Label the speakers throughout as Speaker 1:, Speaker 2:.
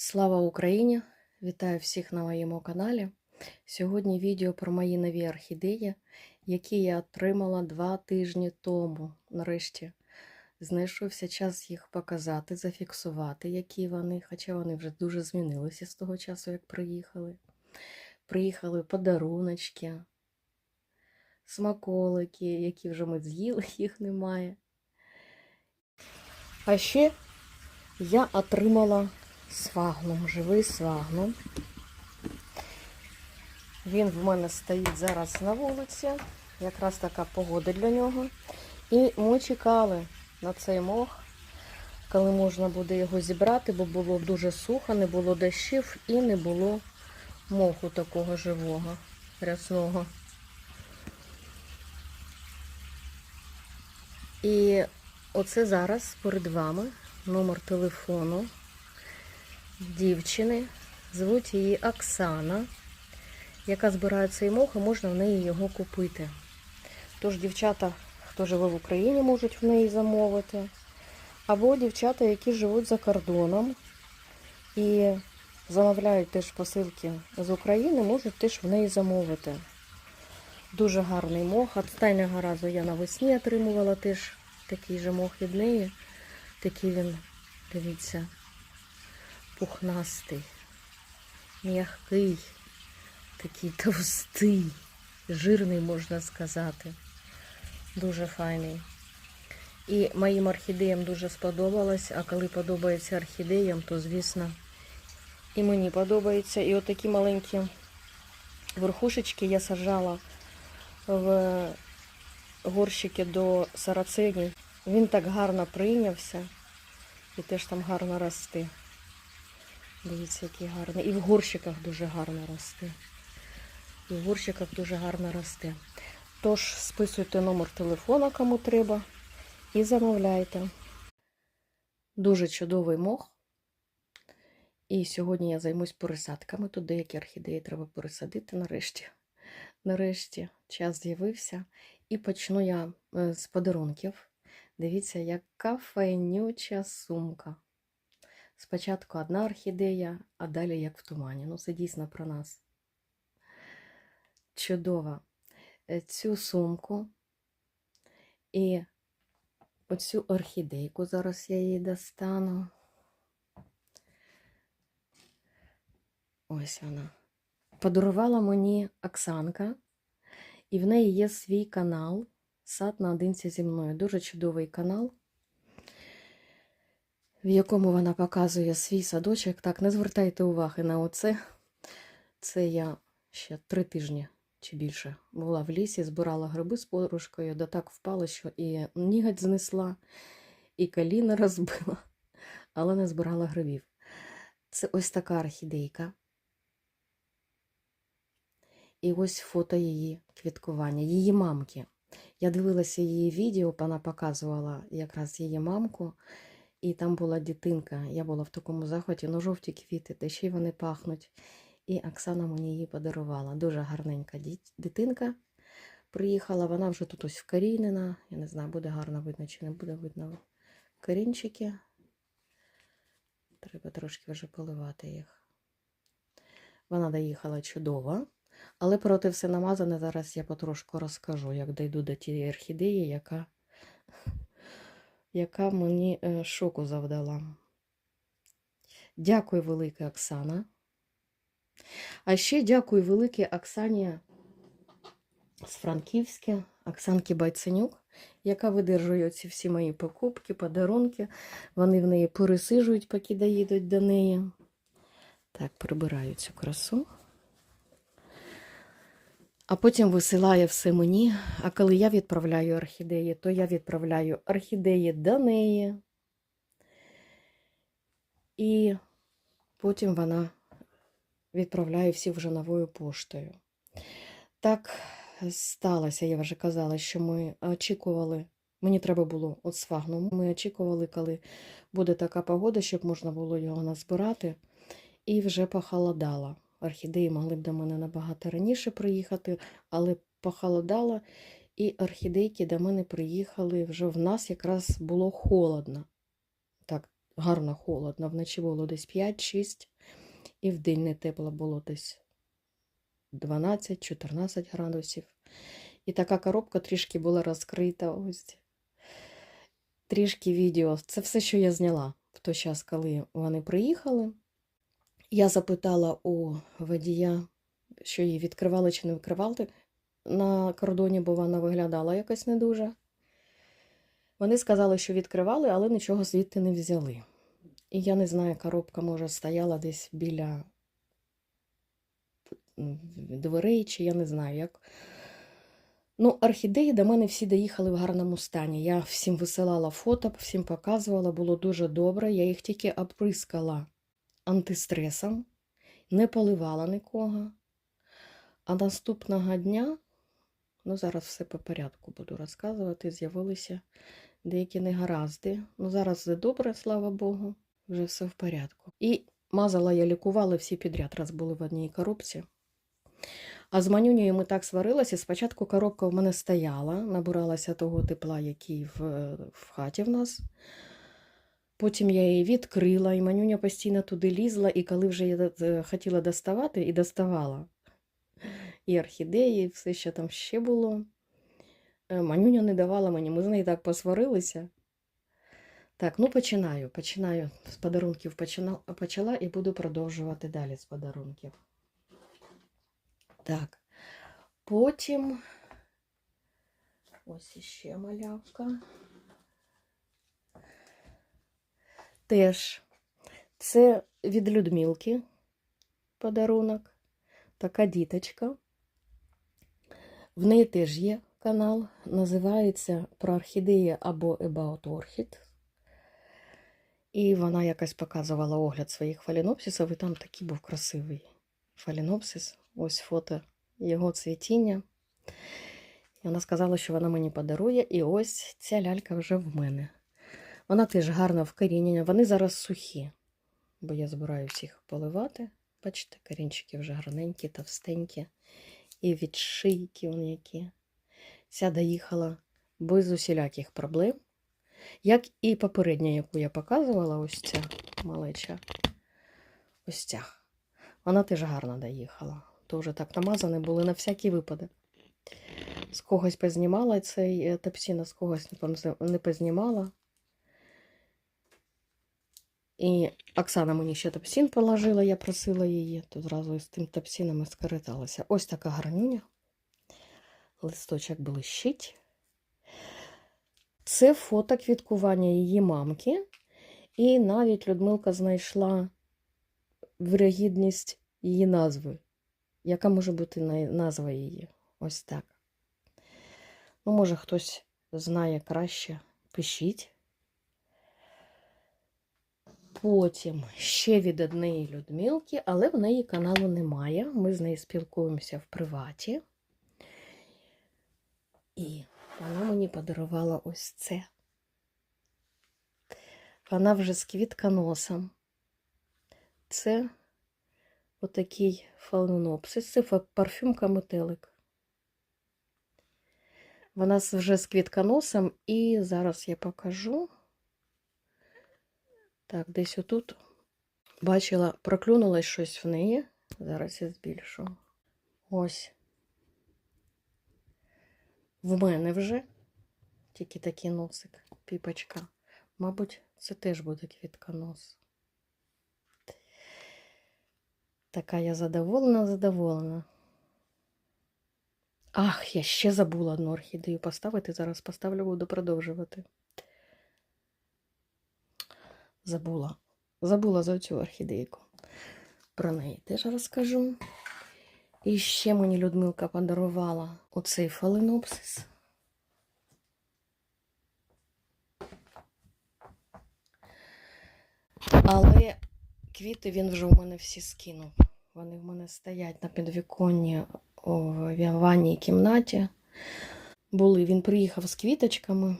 Speaker 1: Слава Україні! Вітаю всіх на моєму каналі. Сьогодні відео про мої нові орхідеї, які я отримала два тижні тому. Нарешті знайшовся час їх показати, зафіксувати, які вони, хоча вони вже дуже змінилися з того часу, як приїхали. Приїхали подаруночки, смаколики, які вже ми з'їли, їх немає. А ще я отримала свагном, живий свагном. Він в мене стоїть зараз на вулиці, якраз така погода для нього. І ми чекали на цей мох, коли можна буде його зібрати, бо було дуже сухо, не було дощів і не було моху такого живого, рясного. І оце зараз перед вами номер телефону дівчини. Звуть її Оксана, яка збирає цей мох, і можна в неї його купити. Тож дівчата, хто живе в Україні, можуть в неї замовити. Або дівчата, які живуть за кордоном і замовляють теж посилки з України, можуть теж в неї замовити. Дуже гарний мох. Останнього разу я навесні отримувала теж такий же мох від неї. Такий він, дивіться, пухнастий, м'який, такий товстий, жирний, можна сказати. Дуже файний. І моїм орхідеям дуже сподобалось, а коли подобається орхідеям, то, звісно, і мені подобається. І отакі маленькі верхушечки я сажала в горщики до сарацинів. Він так гарно прийнявся і теж там гарно росте. Дивіться, який гарний. І в горщиках дуже гарно росте. І в горщиках дуже гарно росте. Тож списуйте номер телефона, кому треба, і замовляйте. Дуже чудовий мох. І сьогодні я займусь пересадками. Тут деякі орхідеї треба пересадити нарешті. Нарешті час з'явився. І почну я е, з подарунків. Дивіться, яка файнюча сумка. Спочатку одна орхідея, а далі як в тумані. Ну, це дійсно про нас. Чудово. Е, Цю сумку і оцю орхідейку, зараз я її достану. Ось вона. Подарувала мені Оксанка, і в неї є свій канал Сад наодинці зі мною. Дуже чудовий канал в якому вона показує свій садочок. Так, не звертайте уваги на оце. Це я ще три тижні чи більше була в лісі, збирала гриби з подружкою, да так впало, що і нігать знесла, і коліна розбила, але не збирала грибів. Це ось така орхідейка. І ось фото її квіткування, її мамки. Я дивилася її відео, вона показувала якраз її мамку. І там була дитинка. Я була в такому захваті, ну жовті квіти, та ще й вони пахнуть. І Оксана мені її подарувала. Дуже гарненька дитинка приїхала. Вона вже тут ось вкорінена. Я не знаю, буде гарно видно чи не буде видно корінчики. Треба трошки вже поливати їх. Вона доїхала чудово. Але проти все намазане, зараз я потрошку розкажу, як дійду до тієї орхідеї, яка яка мені е, шоку завдала. Дякую велике, Оксана. А ще дякую велике Оксані з Франківська, Оксанки Байценюк, яка видержує ці всі мої покупки, подарунки. Вони в неї пересижують, поки доїдуть до неї. Так, прибираю цю красу. А потім висилає все мені. А коли я відправляю орхідеї, то я відправляю орхідеї до неї. І потім вона відправляє всі вже новою поштою. Так сталося, я вже казала, що ми очікували, мені треба було от свагну, ми очікували, коли буде така погода, щоб можна було його назбирати, і вже похолодало. Орхідеї могли б до мене набагато раніше приїхати, але похолодало, і орхідейки до мене приїхали вже в нас якраз було холодно. Так, гарно холодно. Вночі було десь 5-6, і в день не тепло було десь 12-14 градусів. І така коробка трішки була розкрита. Ось. Трішки відео. Це все, що я зняла в той час, коли вони приїхали. Я запитала у водія, що її відкривали чи не відкривали на кордоні, бо вона виглядала якось не дуже. Вони сказали, що відкривали, але нічого звідти не взяли. І я не знаю, коробка, може, стояла десь біля дверей, чи я не знаю як. Ну, орхідеї до мене всі доїхали в гарному стані. Я всім висилала фото, всім показувала, було дуже добре. Я їх тільки оприскала антистресом, не поливала нікого. А наступного дня, ну зараз все по порядку буду розказувати, з'явилися деякі негаразди. Ну зараз все добре, слава Богу, вже все в порядку. І мазала я лікувала всі підряд, раз були в одній коробці. А з манюнею ми так сварилися. Спочатку коробка в мене стояла, набиралася того тепла, який в, в хаті в нас. Потім я її відкрила, і манюня постійно туди лізла, і коли вже я хотіла доставати, і доставала. І орхідеї, і все, що там ще було. Е, Манюня не давала мені, ми з нею так посварилися. Так, ну починаю. Починаю з подарунків почина- почала і буду продовжувати далі з подарунків. Так. Потім ось іще малявка. Теж це від Людмилки подарунок. Така діточка. В неї теж є канал, називається Про орхідеї або About Orchid. І вона якось показувала огляд своїх фалінопсисів, і там такий був красивий фалінопсис. Ось фото його цвітіння. І вона сказала, що вона мені подарує, і ось ця лялька вже в мене. Вона теж гарно вкорінена. Вони зараз сухі, бо я збираюся їх поливати. Бачите, корінчики вже гарненькі, товстенькі. І від шийки вони які. Ця доїхала без усіляких проблем. Як і попередня, яку я показувала, ось ця малеча. Ось ця. Вона теж гарно доїхала. Тоже так намазані були на всякий випадок. З когось познімала цей е, топсін, а з когось не познімала. І Оксана мені ще топсін положила, я просила її, то зразу з тим топсіном і скориталася. Ось така гарнюня. Листочок блищить. Це фото квіткування її мамки. І навіть Людмилка знайшла вирогідність її назви. Яка може бути назва її? Ось так. Ну, може, хтось знає краще, пишіть. Потім ще від однієї Людмилки, але в неї каналу немає. Ми з нею спілкуємося в приваті. І вона мені подарувала ось це. Вона вже з квітконосом. Це отакий фаленопсис. Це парфюмка метелик. Вона вже з квітконосом, і зараз я покажу. Так, десь отут бачила, проклюнулось щось в неї. Зараз я збільшу. Ось. В мене вже тільки такий носик, піпочка. Мабуть, це теж буде квітконос. Така я задоволена, задоволена. Ах, я ще забула одну орхідею поставити. Зараз поставлю, буду продовжувати. Забула. Забула за цю орхідейку. Про неї теж розкажу. І ще мені Людмилка подарувала оцей фаленопсис. Але квіти він вже у мене всі скинув. Вони в мене стоять на підвіконні у ванній кімнаті. Були, він приїхав з квіточками.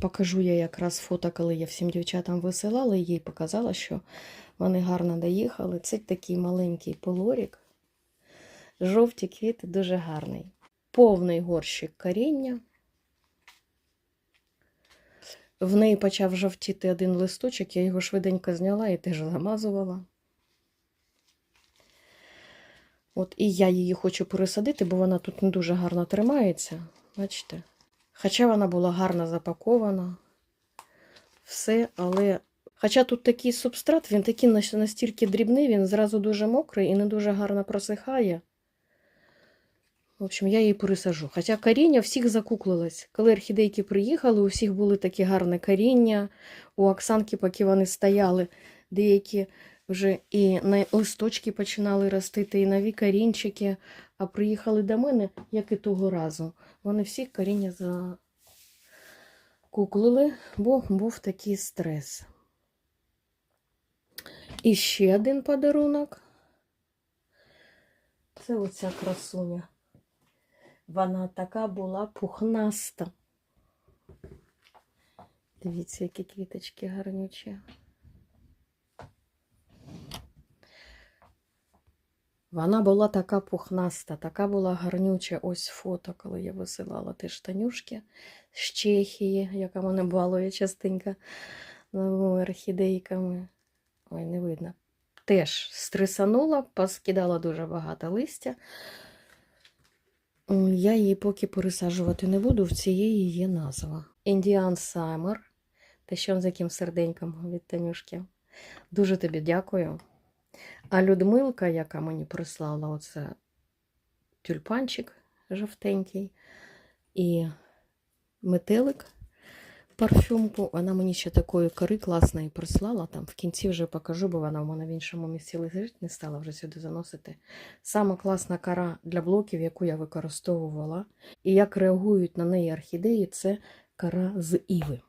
Speaker 1: Покажу я якраз фото, коли я всім дівчатам висилала, і їй показала, що вони гарно доїхали. Це такий маленький полорік. Жовті квіти дуже гарний. Повний горщик коріння. в неї почав жовтіти один листочок, я його швиденько зняла і теж замазувала. От і я її хочу пересадити, бо вона тут не дуже гарно тримається. Бачите? Хоча вона була гарно запакована. Все, але. Хоча тут такий субстрат, він такий настільки дрібний, він зразу дуже мокрий і не дуже гарно просихає. В общем, я її пересажу. Хоча коріння всіх закуклилось. Коли орхідейки приїхали, у всіх були такі гарні коріння. У Оксанки, поки вони стояли, деякі вже і на листочки починали ростити, і нові корінчики. А приїхали до мене, як і того разу. Вони всі коріння закуклили, бо був такий стрес. І ще один подарунок. Це оця красуня. Вона така була пухнаста. Дивіться, які квіточки гарнючі. Вона була така пухнаста, така була гарнюча. Ось фото, коли я висилала ті штанюшки з Чехії, яка мене балує частенько новими орхідейками. Ой, не видно. Теж стресанула, поскидала дуже багато листя. Я її поки пересаджувати не буду, в цієї є назва. Індіан Самер. Те, що з яким серденьком від Танюшки. Дуже тобі дякую. А Людмилка, яка мені прислала оце тюльпанчик жовтенький і метелик парфюмку, вона мені ще такої кори класної прислала. Там в кінці вже покажу, бо вона в мене в іншому місці лежить, не стала вже сюди заносити. Сама класна кара для блоків, яку я використовувала, і як реагують на неї орхідеї, це кара з іви.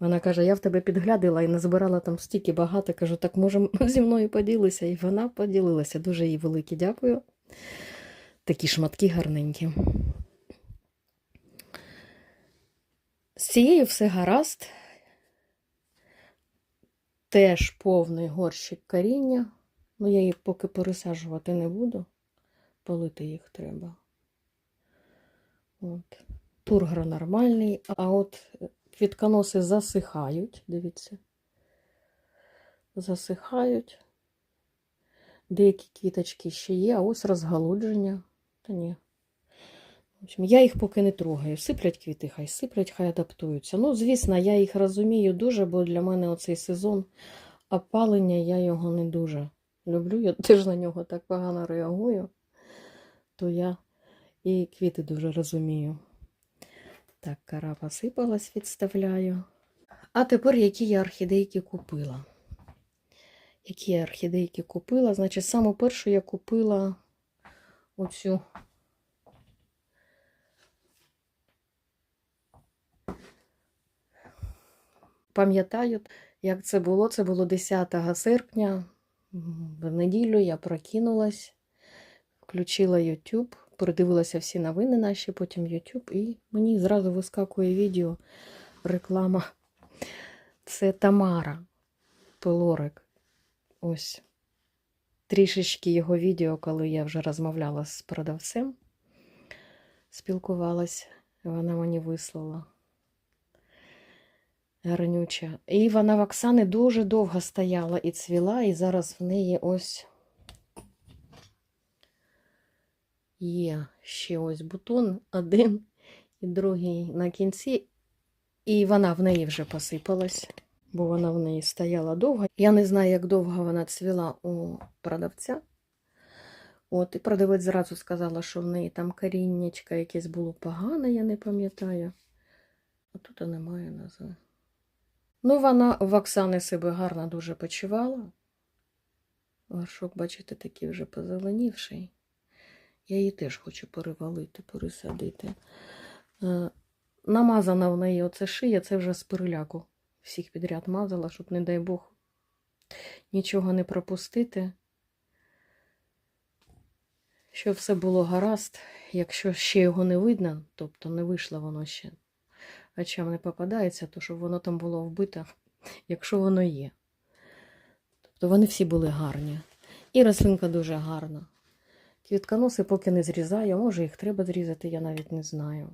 Speaker 1: Вона каже: я в тебе підглядила і назбирала там стільки багато. Кажу, так може зі мною поділися. І вона поділилася. Дуже їй велике дякую. Такі шматки гарненькі. З цією все гаразд. Теж повний горщик коріння. Ну, я їх поки пересаджувати не буду. Полити їх треба. От. Тургра нормальний, а от квітконоси засихають, дивіться. Засихають. Деякі квіточки ще є, а ось розгалудження. Та ні. Я їх поки не трогаю. Сиплять квіти, хай сиплять, хай адаптуються. Ну, звісно, я їх розумію дуже, бо для мене оцей сезон опалення я його не дуже люблю. Я теж на нього так погано реагую, то я і квіти дуже розумію. Так, кара посипалась, відставляю. А тепер які я орхідейки купила. Які я орхідейки купила? Значить, саму першу я купила оцю. Пам'ятаю, як це було. Це було 10 серпня. В неділю я прокинулась, включила YouTube, передивилася всі новини наші, потім YouTube, і мені зразу вискакує відео, реклама. Це Тамара Пилорик. Ось. Трішечки його відео, коли я вже розмовляла з продавцем, спілкувалась, вона мені вислала. Гарнюча. І вона в Оксани дуже довго стояла і цвіла, і зараз в неї ось є ще ось бутон один і другий на кінці, і вона в неї вже посипалась, бо вона в неї стояла довго. Я не знаю, як довго вона цвіла у продавця. От, і продавець зразу сказала, що в неї там коріннячка якесь було погане, я не пам'ятаю. А тут немає назви. Ну, вона в Оксани себе гарно дуже почувала. Горшок, бачите, такий вже позеленівший. Я її теж хочу перевалити, пересадити. Е, намазана в неї оце шия, це вже з переляку. Всіх підряд мазала, щоб, не дай Бог, нічого не пропустити. Щоб все було гаразд, якщо ще його не видно, тобто не вийшло воно ще очам не попадається, то щоб воно там було вбите, якщо воно є. Тобто вони всі були гарні. І рослинка дуже гарна. Квітконоси поки не зрізаю, може їх треба зрізати, я навіть не знаю.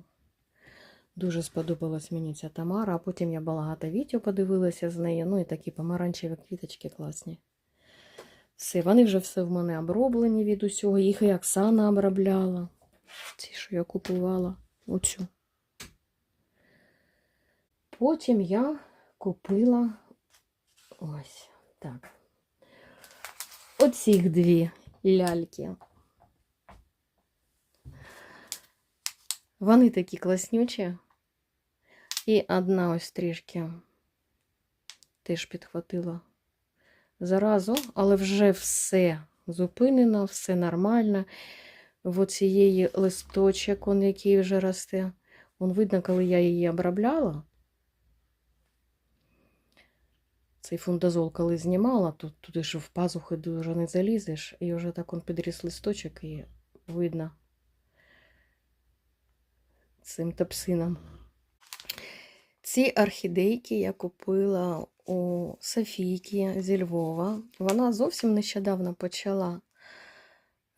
Speaker 1: Дуже сподобалась мені ця Тамара, а потім я багато відео подивилася з нею. Ну і такі помаранчеві квіточки класні. Все, вони вже все в мене оброблені від усього. Їх і Оксана обробляла. Ці, що я купувала. Оцю. Потім я купила ось так. Оцих дві ляльки. Вони такі класнючі. І одна ось трішки теж підхватила заразу, але вже все зупинено, все нормально. В оцієї листочок, он який вже росте. Он видно, коли я її обробляла. Цей фундазол, коли знімала, тут туди ж в пазухи дуже не залізеш, і вже так он підріс листочок, і видно цим топсином. Ці орхідейки я купила у Софійки зі Львова. Вона зовсім нещодавно почала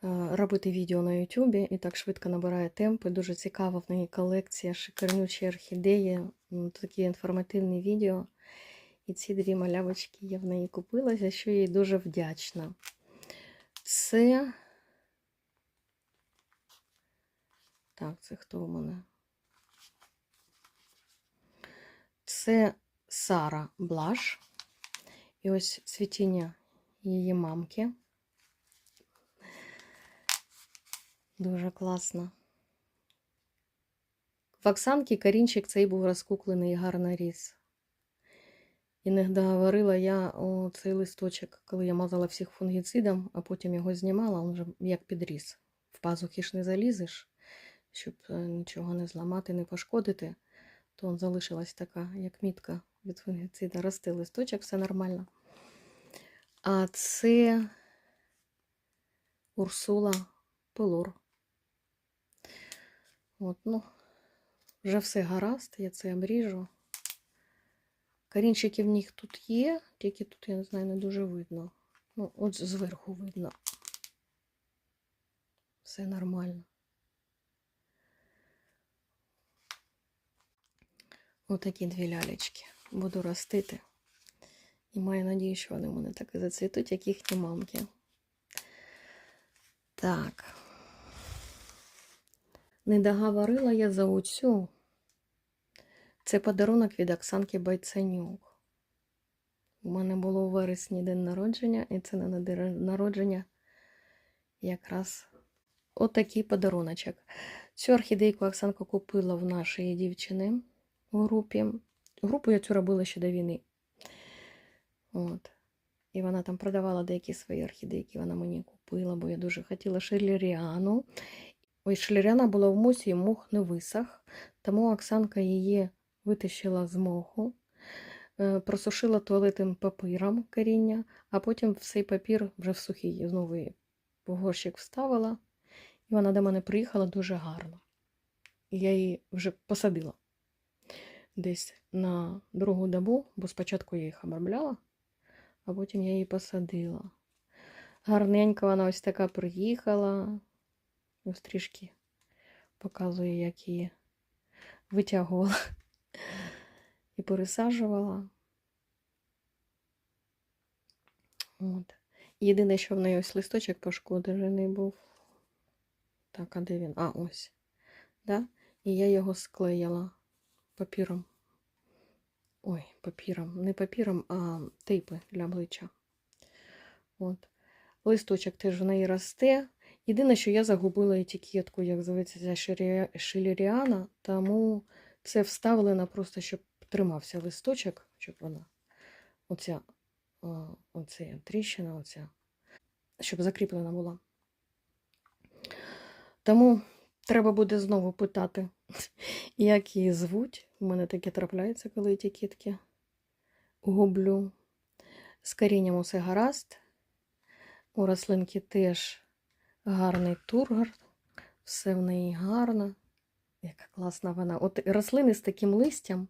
Speaker 1: е, робити відео на Ютубі і так швидко набирає темпи. Дуже цікава в неї колекція шикарнючі орхідеї, такі інформативні відео. І ці дві малявочки я в неї купила, за що їй дуже вдячна. Це. Так, це хто у мене? Це Сара Блаш. І ось цвітіння її мамки. Дуже класно. В Оксанки корінчик цей був розкуклений і гарно ріс. Іногда говорила я о цей листочок, коли я мазала всіх фунгіцидом, а потім його знімала, він вже як підріс. В пазухи ж не залізеш, щоб е, нічого не зламати, не пошкодити, то залишилась така, як мітка від фунгіцида. Росте листочок, все нормально. А це Урсула Пелур. От, ну, вже все гаразд, я це обріжу. Корінчики в них тут є, тільки тут, я не знаю, не дуже видно. Ну, от зверху видно. Все нормально. Отакі дві лялечки. Буду ростити. І маю надію, що вони в мене так і зацвітуть, як їхні мамки. Так. Не договорила я за оцю. Це подарунок від Оксанки Байценюк. У мене було у вересні день народження, і це на народження якраз отакий подаруночок. Цю орхідейку Оксанка купила в нашої дівчини в групі. Групу я цю робила ще до війни. От. І вона там продавала деякі свої орхідейки, вона мені купила, бо я дуже хотіла шелеріану. Ой, шліряна була в мусі, і мох не висох, тому Оксанка її витащила з моху, е, просушила туалетним папіром коріння, а потім цей папір вже в сухий знову в горщик вставила, і вона до мене приїхала дуже гарно. І я її вже посадила десь на другу добу, бо спочатку я їх обробляла, а потім я її посадила. Гарненько вона ось така приїхала. Ось трішки показує, як її витягувала і пересаджувала. От. Єдине, що в неї ось листочок пошкоджений був. Так, а де він? А, ось. Да? І я його склеїла папіром. Ой, папіром. Не папіром, а тейпи для обличчя. От. Листочок теж в неї росте. Єдине, що я загубила етикетку, як зветься ця шилеріана, тому це вставлено просто, щоб тримався листочок, щоб вона оця, оця тріщина, оця, щоб закріплена була. Тому треба буде знову питати, як її звуть. У мене таке трапляється, коли етикетки гублю. З корінням усе гаразд. У рослинки теж гарний тургор, все в неї гарно. Яка класна вона. От рослини з таким листям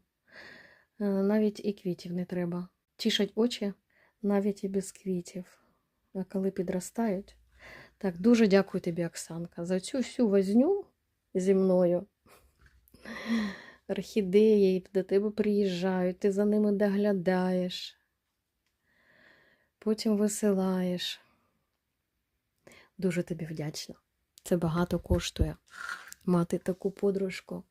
Speaker 1: е, навіть і квітів не треба. Тішать очі навіть і без квітів. А коли підростають. Так, дуже дякую тобі, Оксанка, за цю всю возню зі мною. Орхідеї до тебе приїжджають, ти за ними доглядаєш, потім висилаєш. Дуже тобі вдячна. Це багато коштує мати таку подружку.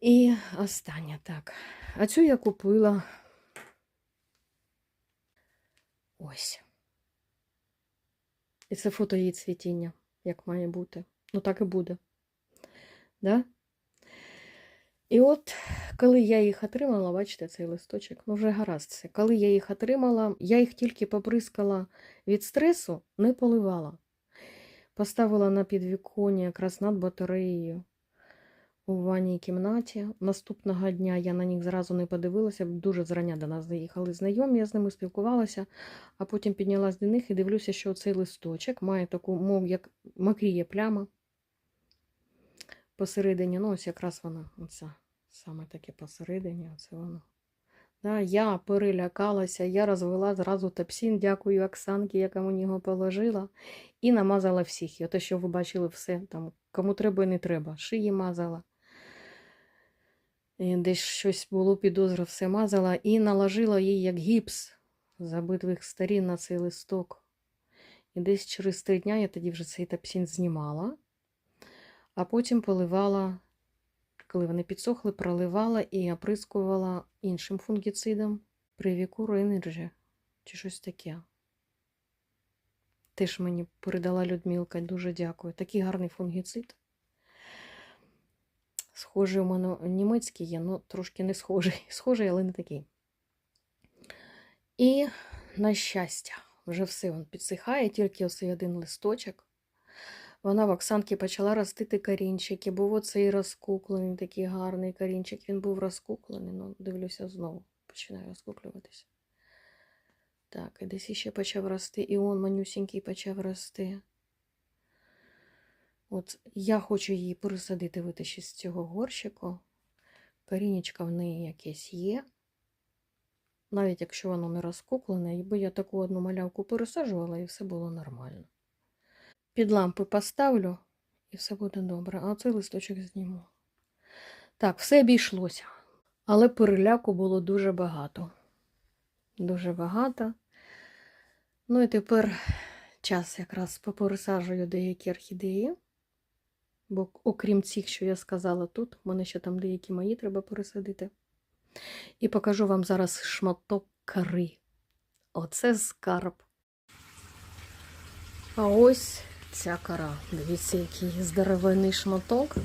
Speaker 1: І остання так. А цю я купила. Ось. І це фото її цвітіння, як має бути. Ну, так і буде. Да? І от, коли я їх отримала, бачите, цей листочок, ну вже гаразд це. Коли я їх отримала, я їх тільки поприскала від стресу, не поливала. Поставила на підвіконня якраз над батареєю у ванній кімнаті. Наступного дня я на них зразу не подивилася, дуже зрання до нас заїхали знайомі, я з ними спілкувалася, а потім піднялась до них і дивлюся, що цей листочок має таку, мов як макріє пляма посередині. Ну, ось якраз вона, оця, саме таке посередині, оце воно. Да, я перелякалася, я розвела зразу топсін, дякую Оксанки, яка мені його положила, і намазала всіх. І ото, що ви бачили все, там, кому треба і не треба. Шиї мазала. І десь щось було підозра, все мазала і наложила їй як гіпс з обидвих сторін на цей листок. І десь через три дня я тоді вже цей топсін знімала, а потім поливала, коли вони підсохли, проливала і оприскувала іншим фунгіцидом Привікур Energy чи щось таке. Теж мені передала Людмилка, дуже дякую. Такий гарний фунгіцид. Схожий у мене німецький є, ну трошки не схожий. Схожий, але не такий. І, на щастя, вже все він підсихає, тільки ось один листочок. Вона в Оксанки почала ростити корінчики, був оцей розкуклений, такий гарний корінчик. Він був розкуклений, ну, дивлюся, знову починає розкуклюватися. Так, і десь іще почав рости, і он манюсінький почав рости. От я хочу її пересадити, витащити з цього горщику. Корінечка в неї якесь є. Навіть якщо воно не розкуклене, бо я таку одну малявку пересаджувала і все було нормально. Під лампи поставлю і все буде добре. А цей листочок зніму. Так, все обійшлося. Але переляку було дуже багато. Дуже багато. Ну і тепер час якраз попересаджую деякі орхідеї. Бо окрім цих, що я сказала тут, в мене ще там деякі мої треба пересадити. І покажу вам зараз шматок кори. Оце скарб. А ось ця кора. Дивіться, який здоровенний шматок.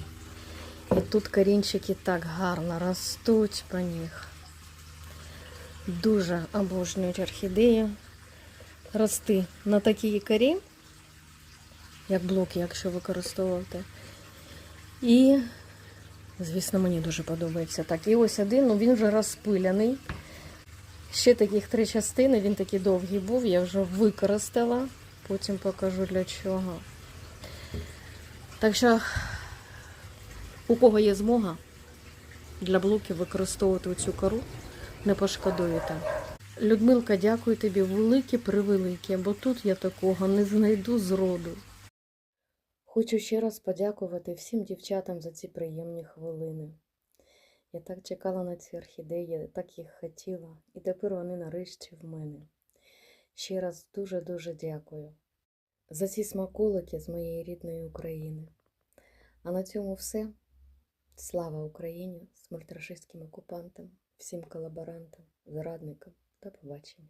Speaker 1: І тут корінчики так гарно ростуть по них. Дуже обожнюють орхідеї. Рости на такій корі, як блоки, якщо використовувати. І, звісно, мені дуже подобається. Так, і ось один, ну він вже розпиляний. Ще таких три частини, він такий довгий був, я вже використала. Потім покажу для чого. Так що, у кого є змога для блоків використовувати цю кору, не пошкодуєте. Людмилка, дякую тобі велике превелике, бо тут я такого не знайду зроду. Хочу ще раз подякувати всім дівчатам за ці приємні хвилини. Я так чекала на ці орхідеї, так їх хотіла, і тепер вони нарешті в мене. Ще раз дуже-дуже дякую за ці смаколики з моєї рідної України. А на цьому все. Слава Україні, смерть рашистським окупантам, всім колаборантам, зрадникам. До побачення.